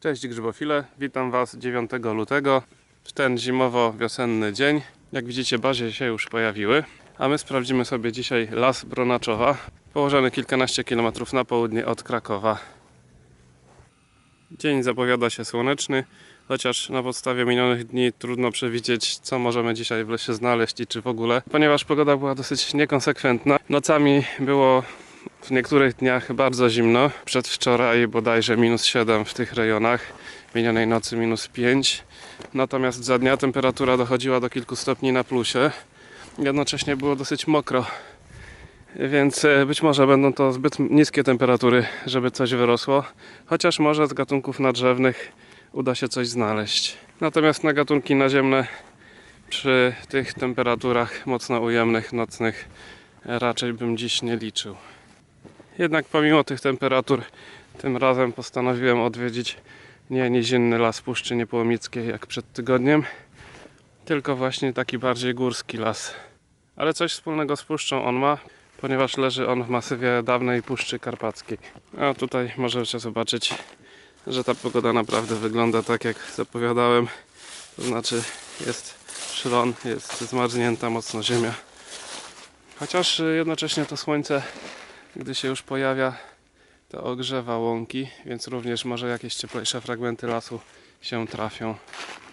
Cześć grzybofile, witam Was 9 lutego w ten zimowo-wiosenny dzień. Jak widzicie bazie się już pojawiły, a my sprawdzimy sobie dzisiaj Las Bronaczowa, położony kilkanaście kilometrów na południe od Krakowa. Dzień zapowiada się słoneczny, chociaż na podstawie minionych dni trudno przewidzieć, co możemy dzisiaj w lesie znaleźć i czy w ogóle, ponieważ pogoda była dosyć niekonsekwentna. Nocami było w niektórych dniach bardzo zimno. Przedwczoraj bodajże minus 7 w tych rejonach, minionej nocy minus 5. Natomiast za dnia temperatura dochodziła do kilku stopni na plusie. Jednocześnie było dosyć mokro, więc e, być może będą to zbyt niskie temperatury, żeby coś wyrosło. Chociaż może z gatunków nadrzewnych uda się coś znaleźć. Natomiast na gatunki naziemne przy tych temperaturach mocno ujemnych, nocnych raczej bym dziś nie liczył. Jednak pomimo tych temperatur, tym razem postanowiłem odwiedzić nie nizinny las Puszczy Niepołomickiej jak przed tygodniem, tylko właśnie taki bardziej górski las. Ale coś wspólnego z puszczą on ma, ponieważ leży on w masywie dawnej Puszczy Karpackiej. A tutaj możecie zobaczyć, że ta pogoda naprawdę wygląda tak jak zapowiadałem. To znaczy jest szron, jest zmarznięta mocno ziemia. Chociaż jednocześnie to słońce gdy się już pojawia, to ogrzewa łąki, więc również może jakieś cieplejsze fragmenty lasu się trafią.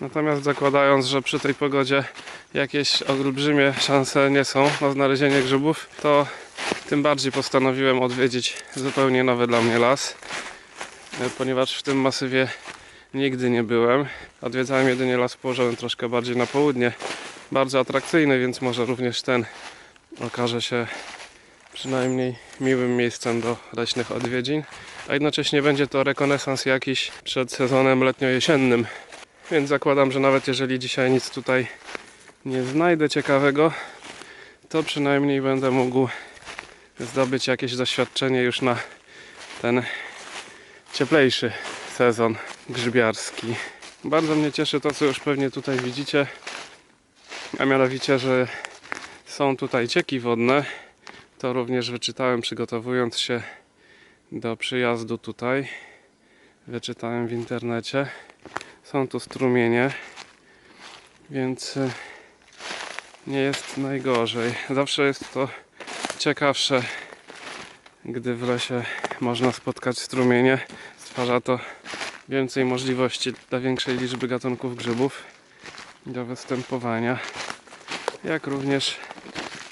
Natomiast zakładając, że przy tej pogodzie jakieś olbrzymie szanse nie są na znalezienie grzybów, to tym bardziej postanowiłem odwiedzić zupełnie nowy dla mnie las, e, ponieważ w tym masywie nigdy nie byłem. Odwiedzałem jedynie las położony troszkę bardziej na południe, bardzo atrakcyjny, więc może również ten okaże się przynajmniej miłym miejscem do leśnych odwiedzin, a jednocześnie będzie to rekonesans jakiś przed sezonem letnio-jesiennym. Więc zakładam, że nawet jeżeli dzisiaj nic tutaj nie znajdę ciekawego, to przynajmniej będę mógł zdobyć jakieś doświadczenie już na ten cieplejszy sezon grzybiarski. Bardzo mnie cieszy to, co już pewnie tutaj widzicie, a mianowicie, że są tutaj cieki wodne, to również wyczytałem przygotowując się do przyjazdu tutaj. Wyczytałem w internecie. Są tu strumienie, więc y, nie jest najgorzej. Zawsze jest to ciekawsze, gdy w lesie można spotkać strumienie. Stwarza to więcej możliwości dla większej liczby gatunków grzybów do występowania, jak również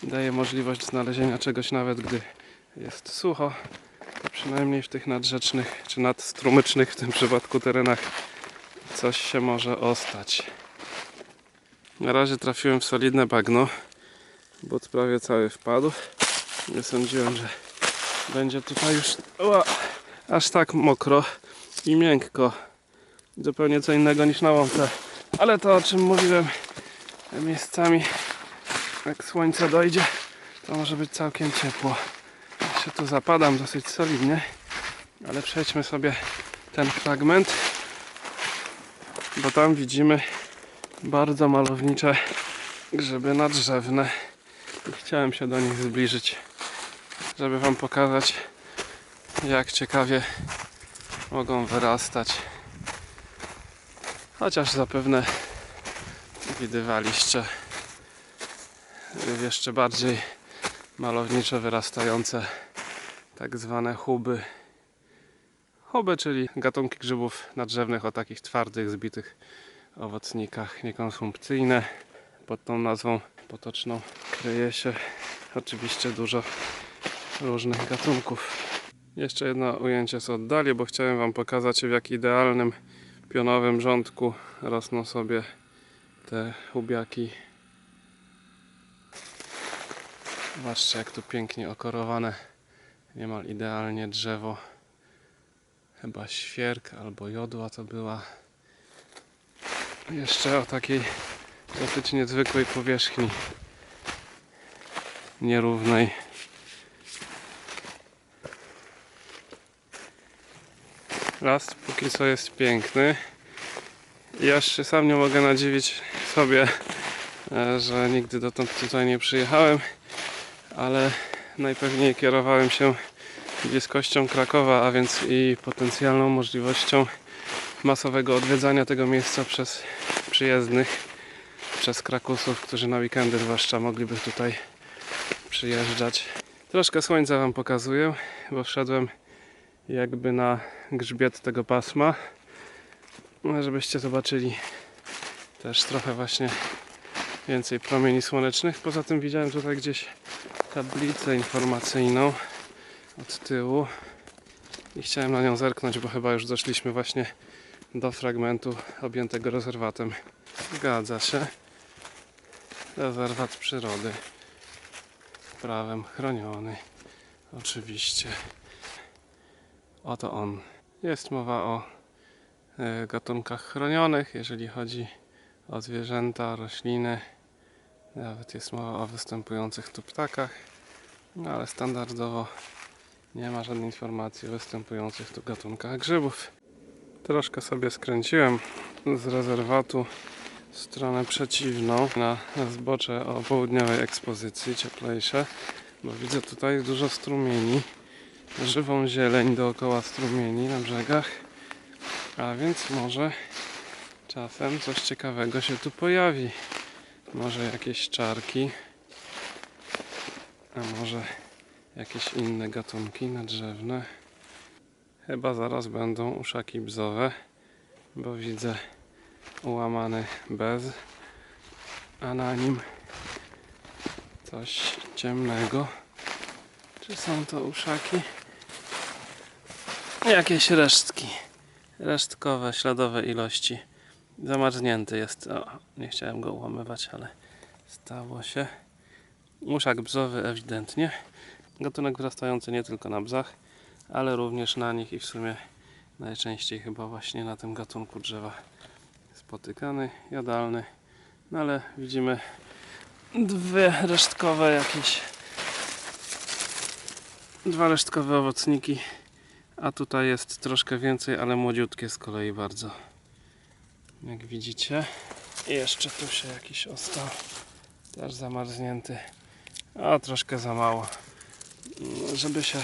daje możliwość znalezienia czegoś nawet gdy jest sucho, przynajmniej w tych nadrzecznych czy nadstrumycznych w tym przypadku terenach coś się może ostać. Na razie trafiłem w solidne bagno, bo prawie cały wpadł. Nie sądziłem, że będzie tutaj już ua, aż tak mokro i miękko. Zupełnie co innego niż na łące. Ale to o czym mówiłem miejscami jak słońce dojdzie, to może być całkiem ciepło. Ja się tu zapadam dosyć solidnie, ale przejdźmy sobie ten fragment, bo tam widzimy bardzo malownicze grzyby nadrzewne. I chciałem się do nich zbliżyć, żeby Wam pokazać, jak ciekawie mogą wyrastać. Chociaż zapewne widywaliście jeszcze bardziej malowniczo wyrastające tak zwane huby. Huby, czyli gatunki grzybów nadrzewnych o takich twardych, zbitych owocnikach, niekonsumpcyjne. Pod tą nazwą potoczną kryje się oczywiście dużo różnych gatunków. Jeszcze jedno ujęcie z oddali, bo chciałem Wam pokazać w jak idealnym pionowym rządku rosną sobie te hubiaki Zobaczcie jak tu pięknie okorowane. Niemal idealnie drzewo. Chyba świerk albo jodła to była. Jeszcze o takiej dosyć niezwykłej powierzchni nierównej. Las póki co jest piękny. Ja się sam nie mogę nadziwić sobie e, że nigdy dotąd tutaj nie przyjechałem ale najpewniej kierowałem się bliskością Krakowa, a więc i potencjalną możliwością masowego odwiedzania tego miejsca przez przyjezdnych, przez Krakusów, którzy na weekendy zwłaszcza mogliby tutaj przyjeżdżać. Troszkę słońca Wam pokazuję, bo wszedłem jakby na grzbiet tego pasma, no, żebyście zobaczyli też trochę właśnie więcej promieni słonecznych. Poza tym widziałem tutaj gdzieś tablicę informacyjną od tyłu i chciałem na nią zerknąć, bo chyba już doszliśmy właśnie do fragmentu objętego rezerwatem. Zgadza się. Rezerwat przyrody. Prawem chroniony. Oczywiście. Oto on. Jest mowa o e, gatunkach chronionych, jeżeli chodzi o zwierzęta, rośliny. Nawet jest mowa o występujących tu ptakach. No ale standardowo nie ma żadnej informacji o występujących tu gatunkach grzybów. Troszkę sobie skręciłem z rezerwatu w stronę przeciwną na zbocze o południowej ekspozycji, cieplejsze, bo widzę tutaj dużo strumieni, żywą zieleń dookoła strumieni na brzegach, a więc może czasem coś ciekawego się tu pojawi. Może jakieś czarki, a może jakieś inne gatunki nadrzewne. Chyba zaraz będą uszaki bzowe, bo widzę ułamany bez, a na nim coś ciemnego. Czy są to uszaki? Jakieś resztki. Resztkowe, śladowe ilości. Zamarznięty jest. O, nie chciałem go ułamywać, ale stało się. Uszak bzowy ewidentnie. Gatunek wzrastający nie tylko na bzach, ale również na nich i w sumie najczęściej chyba właśnie na tym gatunku drzewa spotykany, jadalny. No ale widzimy dwie resztkowe jakieś dwa resztkowe owocniki a tutaj jest troszkę więcej, ale młodziutkie z kolei bardzo jak widzicie. I jeszcze tu się jakiś ostał. Też zamarznięty. A troszkę za mało. Żeby się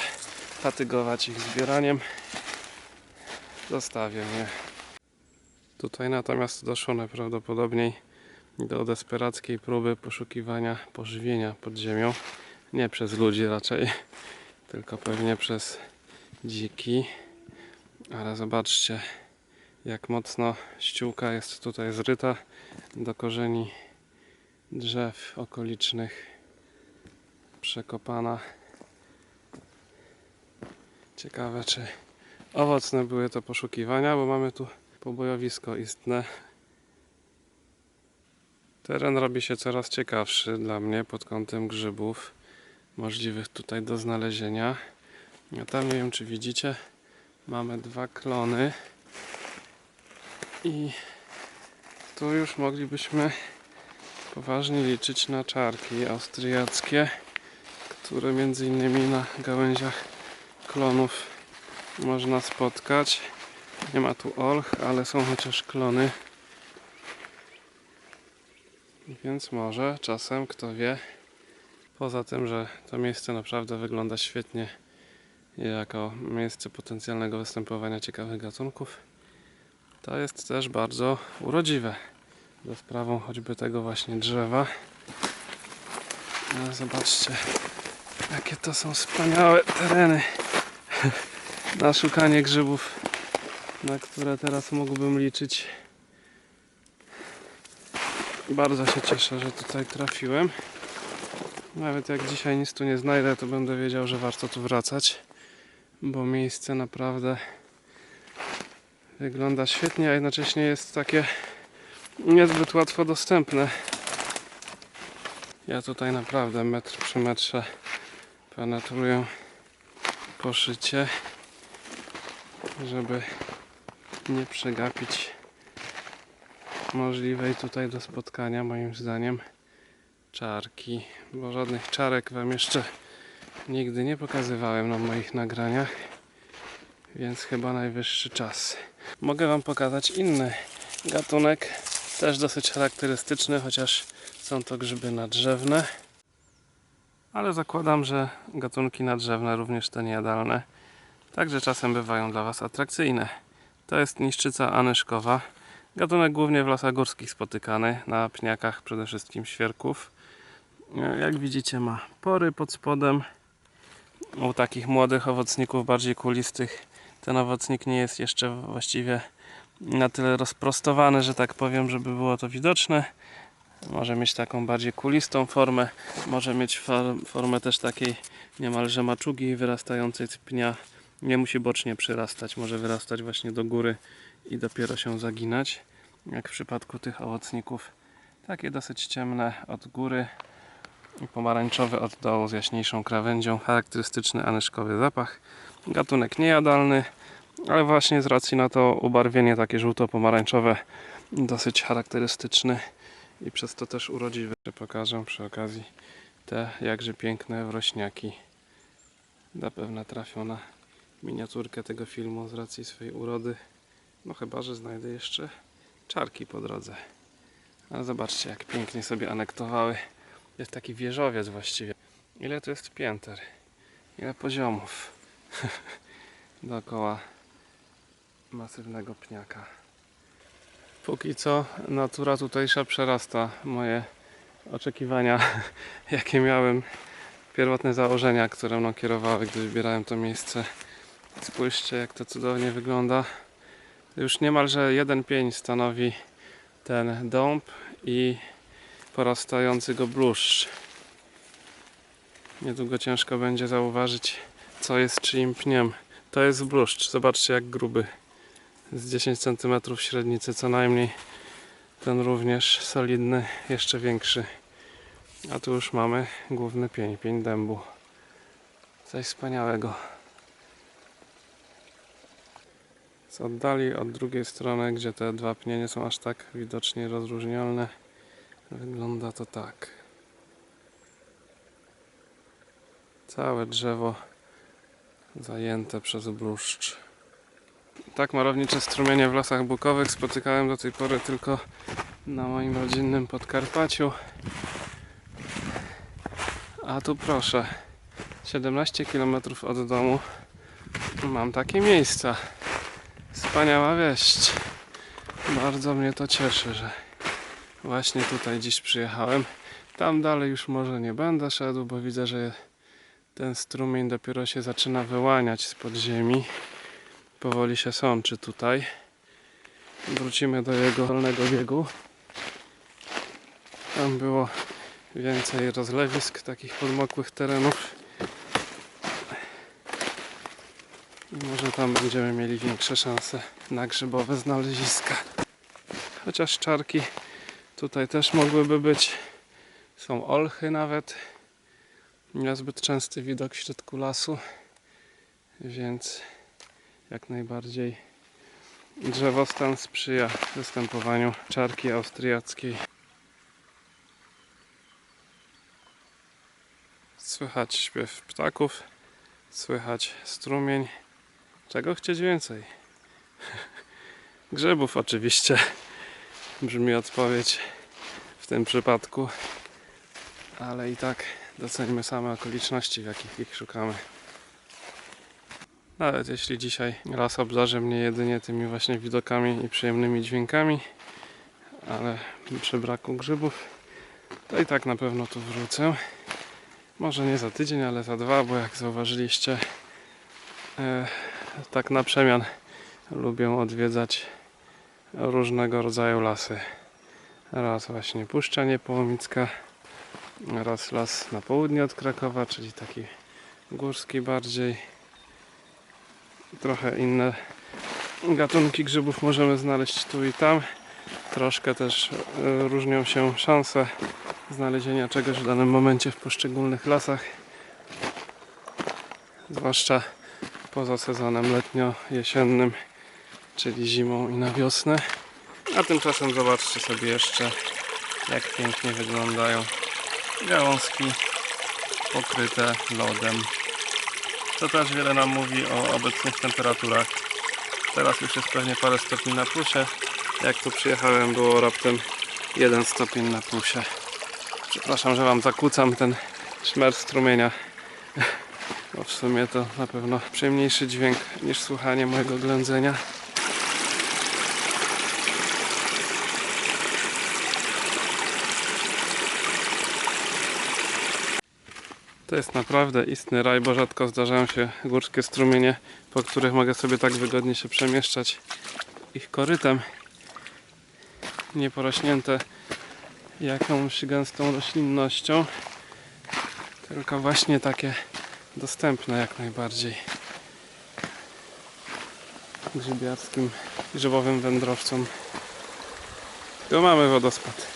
fatygować ich zbieraniem zostawię je. Tutaj natomiast doszło najprawdopodobniej do desperackiej próby poszukiwania pożywienia pod ziemią. Nie przez ludzi raczej tylko pewnie przez dziki. Ale zobaczcie jak mocno ściółka jest tutaj zryta do korzeni drzew okolicznych przekopana. Ciekawe czy owocne były to poszukiwania bo mamy tu pobojowisko istne. Teren robi się coraz ciekawszy dla mnie pod kątem grzybów możliwych tutaj do znalezienia. A tam nie wiem czy widzicie mamy dwa klony i tu już moglibyśmy poważnie liczyć na czarki austriackie które między innymi na gałęziach klonów można spotkać. Nie ma tu olch, ale są chociaż klony. Więc może czasem kto wie. Poza tym, że to miejsce naprawdę wygląda świetnie jako miejsce potencjalnego występowania ciekawych gatunków to jest też bardzo urodziwe za sprawą choćby tego właśnie drzewa. Ale zobaczcie jakie to są wspaniałe tereny na szukanie grzybów na które teraz mógłbym liczyć. Bardzo się cieszę, że tutaj trafiłem. Nawet jak dzisiaj nic tu nie znajdę to będę wiedział, że warto tu wracać bo miejsce naprawdę wygląda świetnie, a jednocześnie jest takie niezbyt łatwo dostępne. Ja tutaj naprawdę metr przy metrze penetruję poszycie, żeby nie przegapić możliwej tutaj do spotkania moim zdaniem czarki, bo żadnych czarek wam jeszcze nigdy nie pokazywałem na moich nagraniach więc chyba najwyższy czas mogę wam pokazać inny gatunek też dosyć charakterystyczny chociaż są to grzyby nadrzewne ale zakładam, że gatunki nadrzewne również te niejadalne także czasem bywają dla was atrakcyjne To jest niszczyca anyszkowa. Gatunek głównie w lasach górskich spotykany, na pniakach przede wszystkim świerków. Jak widzicie ma pory pod spodem. U takich młodych owocników, bardziej kulistych, ten owocnik nie jest jeszcze właściwie na tyle rozprostowany, że tak powiem, żeby było to widoczne. Może mieć taką bardziej kulistą formę, może mieć formę też takiej niemalże maczugi wyrastającej z pnia. Nie musi bocznie przyrastać, może wyrastać właśnie do góry i dopiero się zaginać. Jak w przypadku tych owocników, takie dosyć ciemne od góry i od dołu z jaśniejszą krawędzią. Charakterystyczny anyszkowy zapach. Gatunek niejadalny, ale właśnie z racji na to ubarwienie takie żółto-pomarańczowe dosyć charakterystyczny i przez to też urodziwy. Pokażę przy okazji te jakże piękne wrośniaki. Zapewne trafią na miniaturkę tego filmu z racji swojej urody. No chyba, że znajdę jeszcze czarki po drodze. Ale zobaczcie jak pięknie sobie anektowały. Jest taki wieżowiec właściwie. Ile tu jest pięter? Ile poziomów? Dookoła masywnego pniaka. Póki co natura tutejsza przerasta moje oczekiwania, jakie miałem, pierwotne założenia, które mną kierowały, gdy wybierałem to miejsce. Spójrzcie, jak to cudownie wygląda. Już niemalże jeden pień stanowi ten dąb i porastający go bluszcz. Niedługo ciężko będzie zauważyć, co jest czyim pniem. To jest bluszcz. Zobaczcie, jak gruby. Z 10 cm średnicy co najmniej. Ten również solidny, jeszcze większy. A tu już mamy główny pień, pień dębu. Coś wspaniałego. Z oddali od drugiej strony, gdzie te dwa pnie nie są aż tak widocznie rozróżnialne, wygląda to tak. Całe drzewo zajęte przez bluszcz. Tak malownicze strumienie w lasach bukowych spotykałem do tej pory tylko na moim rodzinnym Podkarpaciu. A tu proszę, 17 km od domu mam takie miejsca. Wspaniała wieść. Bardzo mnie to cieszy, że właśnie tutaj dziś przyjechałem. Tam dalej już może nie będę szedł, bo widzę, że ten strumień dopiero się zaczyna wyłaniać z podziemi. Powoli się sączy tutaj. Wrócimy do jego dolnego biegu. Tam było więcej rozlewisk, takich podmokłych terenów. I może tam będziemy mieli większe szanse na grzybowe znaleziska. Chociaż czarki tutaj też mogłyby być. Są olchy nawet. Niezbyt częsty widok w środku lasu. Więc jak najbardziej drzewostan sprzyja występowaniu czarki austriackiej. Słychać śpiew ptaków, słychać strumień. Czego chcieć więcej? Grzybów oczywiście brzmi odpowiedź w tym przypadku, ale i tak docenimy same okoliczności, w jakich ich szukamy. Nawet jeśli dzisiaj las obdarzy mnie jedynie tymi właśnie widokami i przyjemnymi dźwiękami, ale przy braku grzybów, to i tak na pewno tu wrócę. Może nie za tydzień, ale za dwa, bo jak zauważyliście, e, tak na przemian lubię odwiedzać różnego rodzaju lasy. Raz właśnie Puszcza Niepołomicka, raz las na południe od Krakowa, czyli taki górski bardziej. Trochę inne gatunki grzybów możemy znaleźć tu i tam. Troszkę też e, różnią się szanse znalezienia czegoś w danym momencie w poszczególnych lasach. Zwłaszcza poza sezonem letnio-jesiennym, czyli zimą i na wiosnę. A tymczasem zobaczcie sobie jeszcze, jak pięknie wyglądają gałązki pokryte lodem. To też wiele nam mówi o obecnych temperaturach. Teraz już jest pewnie parę stopni na plusie. Jak tu przyjechałem było raptem 1 stopień na plusie. Przepraszam, że Wam zakłócam ten szmer strumienia. Bo w sumie to na pewno przyjemniejszy dźwięk niż słuchanie mojego ględzenia. To jest naprawdę istny raj, bo rzadko zdarzają się górskie strumienie, po których mogę sobie tak wygodnie się przemieszczać ich korytem. Nie porośnięte jakąś gęstą roślinnością, tylko właśnie takie dostępne jak najbardziej grzybiarskim, grzybowym wędrowcom. Tu mamy wodospad.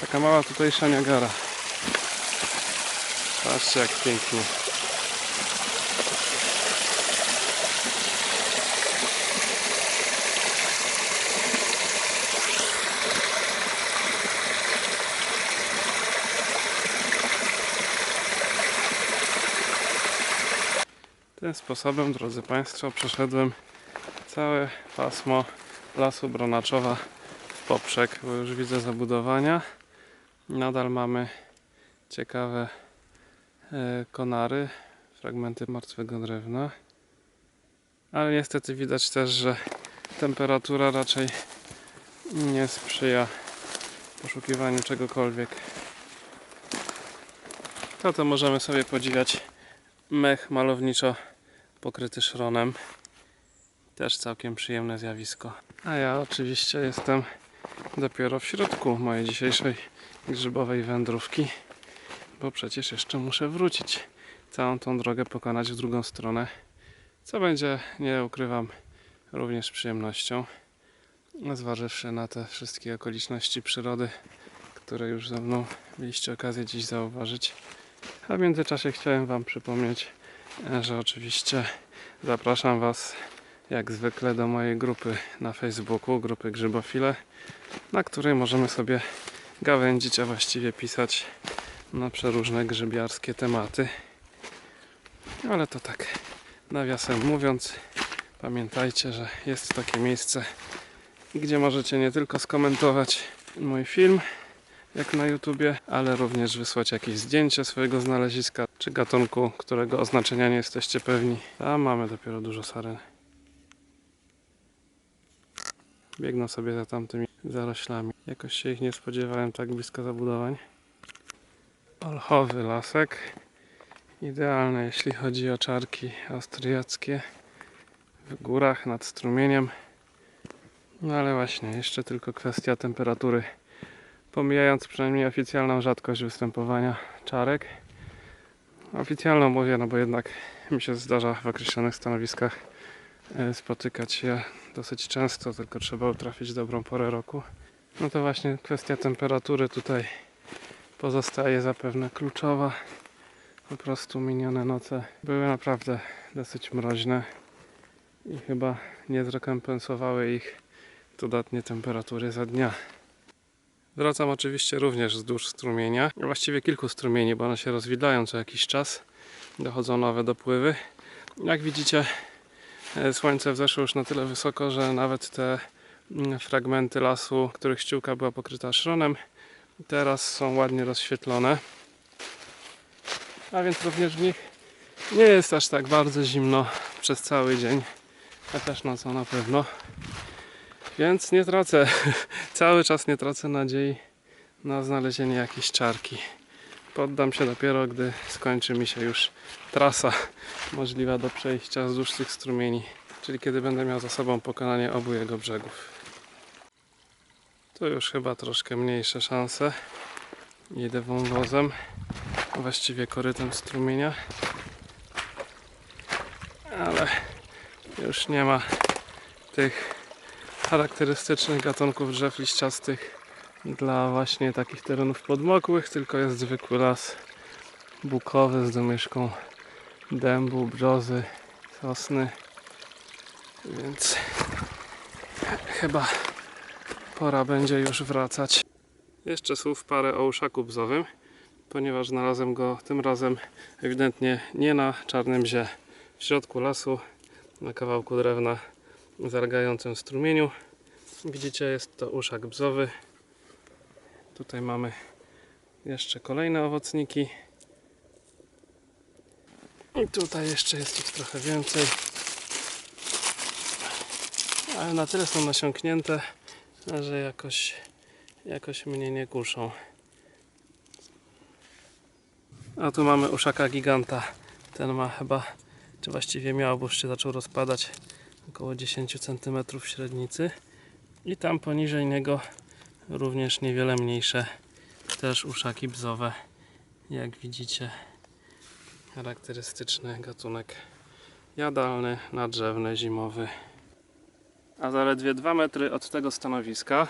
Taka mała tutejsza Niagara. Patrzcie jak pięknie. Tym sposobem, drodzy Państwo, przeszedłem całe pasmo lasu Bronaczowa w poprzek, bo już widzę zabudowania. Nadal mamy ciekawe konary, fragmenty martwego drewna. Ale niestety widać też, że temperatura raczej nie sprzyja poszukiwaniu czegokolwiek. To to możemy sobie podziwiać mech malowniczo pokryty szronem. Też całkiem przyjemne zjawisko. A ja oczywiście jestem dopiero w środku mojej dzisiejszej grzybowej wędrówki, bo przecież jeszcze muszę wrócić. Całą tą drogę pokonać w drugą stronę, co będzie, nie ukrywam, również przyjemnością. Zważywszy na te wszystkie okoliczności przyrody, które już ze mną mieliście okazję dziś zauważyć. A w międzyczasie chciałem Wam przypomnieć, że oczywiście zapraszam Was jak zwykle do mojej grupy na Facebooku, grupy Grzybofile, na której możemy sobie gawędzić, a właściwie pisać na przeróżne grzybiarskie tematy. Ale to tak nawiasem mówiąc, pamiętajcie, że jest takie miejsce, gdzie możecie nie tylko skomentować mój film, jak na YouTubie, ale również wysłać jakieś zdjęcie swojego znaleziska czy gatunku, którego oznaczenia nie jesteście pewni. A mamy dopiero dużo saren. Biegną sobie za tamtymi zaroślami. Jakoś się ich nie spodziewałem tak blisko zabudowań. Olchowy lasek. Idealny jeśli chodzi o czarki austriackie. W górach nad strumieniem. No ale właśnie, jeszcze tylko kwestia temperatury pomijając przynajmniej oficjalną rzadkość występowania czarek. Oficjalną mówię, no bo jednak mi się zdarza w określonych stanowiskach e, spotykać się dosyć często, tylko trzeba utrafić dobrą porę roku. No to właśnie kwestia temperatury tutaj pozostaje zapewne kluczowa. Po prostu minione noce były naprawdę dosyć mroźne i chyba nie zrekompensowały ich dodatnie temperatury za dnia. Wracam oczywiście również wzdłuż strumienia, właściwie kilku strumieni, bo one się rozwidlają co jakiś czas. Dochodzą nowe dopływy. Jak widzicie, e, słońce wzeszło już na tyle wysoko, że nawet te mm, fragmenty lasu, których ściółka była pokryta szronem, teraz są ładnie rozświetlone. A więc również w nich nie jest aż tak bardzo zimno przez cały dzień, chociaż nocą na pewno. Więc nie tracę, cały czas nie tracę nadziei na znalezienie jakiejś czarki. Poddam się dopiero, gdy skończy mi się już trasa możliwa do przejścia wzdłuż tych strumieni, czyli kiedy będę miał za sobą pokonanie obu jego brzegów. Tu już chyba troszkę mniejsze szanse. Idę wąwozem, właściwie korytem strumienia, ale już nie ma tych charakterystycznych gatunków drzew liściastych dla właśnie takich terenów podmokłych, tylko jest zwykły las bukowy z domieszką dębu, brzozy, sosny. Więc chyba pora będzie już wracać. Jeszcze słów parę o uszaku bzowym, ponieważ znalazłem go tym razem ewidentnie nie na czarnym zie, w środku lasu, na kawałku drewna zalegającym strumieniu. Widzicie, jest to uszak bzowy. Tutaj mamy jeszcze kolejne owocniki. I tutaj jeszcze jest ich trochę więcej. Ale na tyle są nasiąknięte, że jakoś, jakoś mnie nie kuszą. A tu mamy uszaka giganta. Ten ma chyba, czy właściwie miał, bo już się zaczął rozpadać, około 10 cm średnicy. I tam poniżej niego również niewiele mniejsze, też uszaki bzowe. Jak widzicie, charakterystyczny gatunek jadalny, nadrzewny, zimowy. A zaledwie 2 metry od tego stanowiska,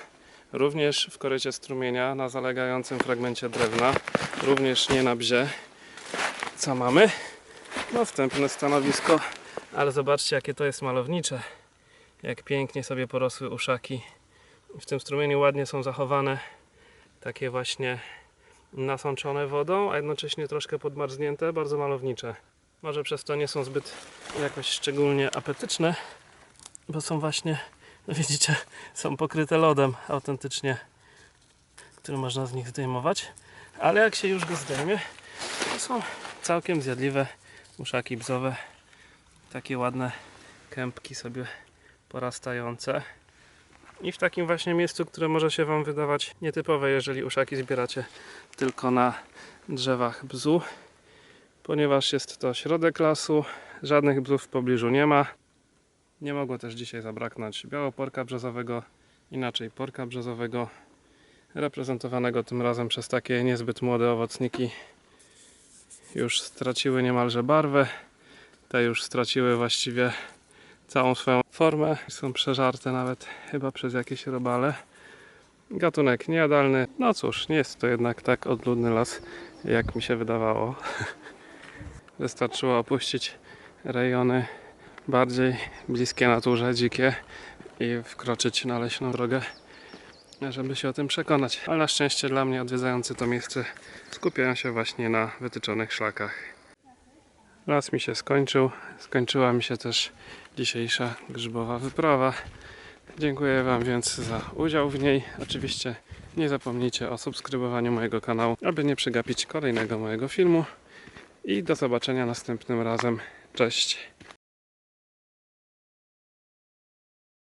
również w korycie strumienia, na zalegającym fragmencie drewna, również nie na bzie, co mamy? No wstępne stanowisko, ale zobaczcie jakie to jest malownicze. Jak pięknie sobie porosły uszaki. W tym strumieniu ładnie są zachowane takie właśnie nasączone wodą, a jednocześnie troszkę podmarznięte, bardzo malownicze. Może przez to nie są zbyt jakoś szczególnie apetyczne, bo są właśnie, no widzicie, są pokryte lodem autentycznie, który można z nich zdejmować. Ale jak się już go zdejmie, to są całkiem zjadliwe uszaki bzowe. Takie ładne kępki sobie porastające. I w takim właśnie miejscu, które może się Wam wydawać nietypowe, jeżeli uszaki zbieracie tylko na drzewach bzu, ponieważ jest to środek lasu, żadnych bzów w pobliżu nie ma. Nie mogło też dzisiaj zabraknąć białoporka brzozowego, inaczej porka brzozowego, reprezentowanego tym razem przez takie niezbyt młode owocniki. Już straciły niemalże barwę, te już straciły właściwie całą swoją formę. Są przeżarte nawet chyba przez jakieś robale. Gatunek niejadalny. No cóż, nie jest to jednak tak odludny las, jak mi się wydawało. Wystarczyło opuścić rejony bardziej bliskie naturze, dzikie i wkroczyć na leśną drogę, żeby się o tym przekonać. Ale na szczęście dla mnie odwiedzający to miejsce skupiają się właśnie na wytyczonych szlakach. Las mi się skończył, skończyła mi się też dzisiejsza grzybowa wyprawa. Dziękuję Wam więc za udział w niej. Oczywiście nie zapomnijcie o subskrybowaniu mojego kanału, aby nie przegapić kolejnego mojego filmu. I do zobaczenia następnym razem. Cześć!